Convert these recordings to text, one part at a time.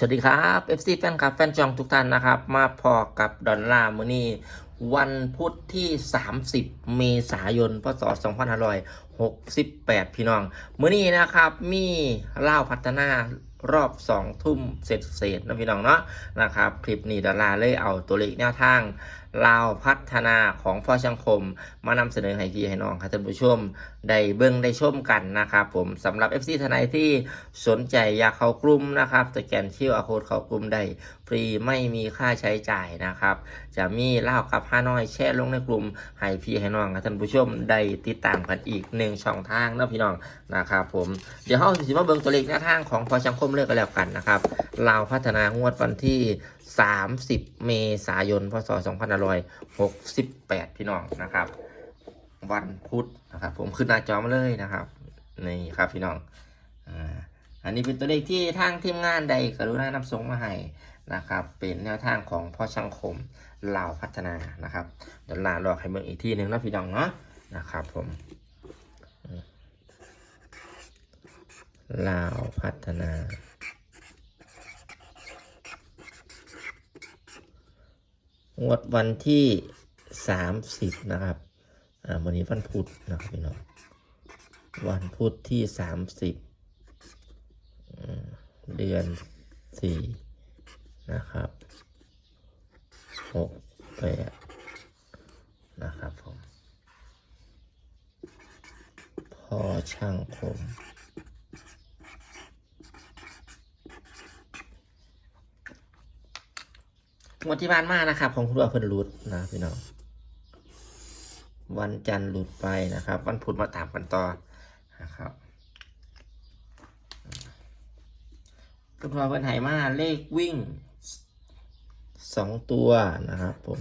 สวัสดีครับ FC แฟนคลับแฟนจองทุกท่านนะครับ มาพอกับดอลลาร์มือนี้วันพุธที่ 30 เมษายน พศ 2568 พี่น้อง มือนี้นะครับมีเล่าพัฒนารอบ 2 ทุ่มเสร็จเสร็จนะพี่น้องเนาะนะครับ คลิปนี้ดอลลาร์เลยเอาตัวเลขแนวทางลาวพัฒนาของพ่อช่างคม มานำเสนอให้พี่ให้น้องครับท่านผู้ชมได้เบิ่งได้ชมกันนะครับผมสำหรับ FC ทนายที่สนใจอยากเข้ากลุ่มนะครับสแกนชิวอาโคดเข้ากลุ่มได้ฟรีไม่มีค่าใช้จ่ายนะครับ จะมีเล่ากับห้าน้อยแชร์ลงในกลุ่มให้พี่ให้น้องครับท่านผู้ชมได้ติดตามกันอีกหนึ่งช่องทางนะพี่น้องนะครับผมเดี๋ยวเราสิมาเบิ่งตัวเลขแนวทางของพอชังคมเลือกกันแล้วกันนะครับลาวพัฒนางวดวันที่ 30 เมษายน พศ2568 พี่น้องนะครับ วันพุธนะครับ ผมขึ้นหน้าจอมาเลยนะครับนี่ครับพี่น้องอันนี้เป็นตัวเลขที่ทางทีมงานใดกรุณานำส่งมาให้นะครับ เป็นแนวทางของพ่อช่างคมลาวพัฒนานะครับเดี๋ยวลาหลอกให้เบิ่งอีกที่หนึ่งนะพี่น้องเนาะนะครับ ผมอืมลาวพัฒนา งวดวันที่สามสิบนะครับ อ่า วันนี้วันพุธนะครับพี่น้อง วันพุธที่สามสิบเดือนสี่นะครับหกแปดนะครับผมพอช่างคม งวดที่ผ่านมานะครับ ของคุณว่าเพิ่นรุดนะพี่น้องวันจันทร์หลุดไปนะครับ วันพุธมาตามกันต่อนะครับคุณพ่อเพิ่นไหมาเลขวิ่งสองตัวนะครับ ผม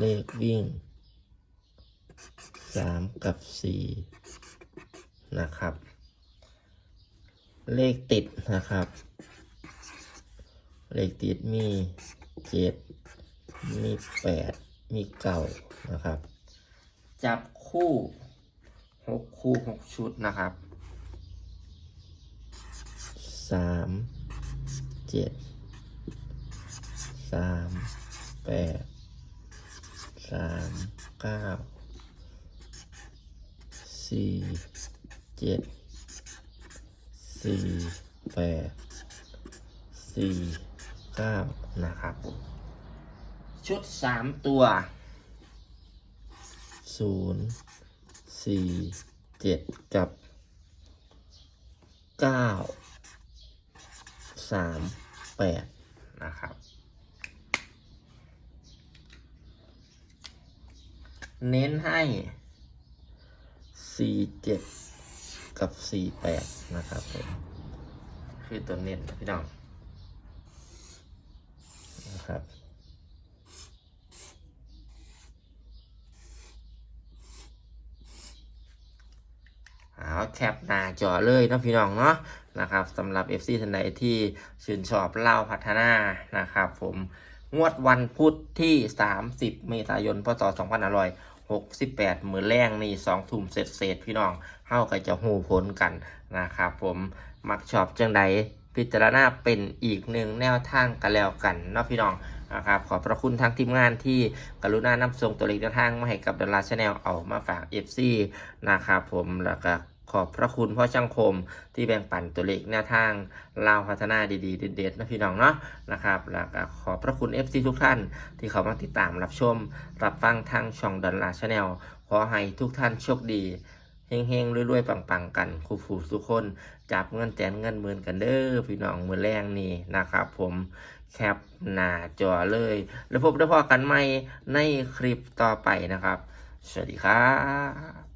เลขวิ่งสามกับสี่นะครับ เลขติดนะครับ เลขติดมีเจ็ดมีแปดมีเก้านะครับ จับคู่หกคู่หกชุดนะครับสามเจ็ดสามแปดสามเก้าสี่เจ็ดสี่แปดสี่ เก้านะครับผมชุดสามตัวศูนย์สี่เจ็ดกับเก้าสามแปดนะครับ เน้นให้สี่เจ็ดกับสี่แปดนะครับผมคือตัวเน้นนะพี่น้อง นะครับ เอาแคปหน้าจอเลยนะพี่น้องเนาะนะครับสำหรับ FC ท่านใดที่ชื่นชอบเล่าพัฒนานะครับ ผมงวดวันพุธที่ 30 เมษายน พศ2568 มือแรงนี่2ทุ่มเสร็จเสร็จพี่น้องเฮาก็จะหูผลกันนะครับ ผมมักชอบจังใด พิจารณาเป็นอีกหนึ่งแนวทางกันแล้วกันเนาะพี่น้องนะครับขอบพระคุณทางทีมงานที่กรุณานำส่งตัวเลขแนวทางมาให้กับดาราชาแนลเอามาฝาก FC นะครับผมแล้วก็ขอบพระคุณพ่อช่างคมที่แบ่งปันตัวเลขแนวทางลาวพัฒนาดีๆเด็ดๆนะพี่น้องเนาะนะครับแล้วก็ขอบพระคุณ FC ทุกท่านที่เขามาติดตามรับชม รับฟังทางช่องดอลลาร์ชาแนลขอให้ทุกท่านโชคดี เฮงๆรวยๆปังๆกันครูฟูทุกคน จับเงินแสนเงินหมื่นกันเด้อพี่น้องมือแรงนี่นะครับ ผมแคปหน้าจอเลย แล้วพบได้พอกันใหม่ในคลิปต่อไปนะครับ สวัสดีครับ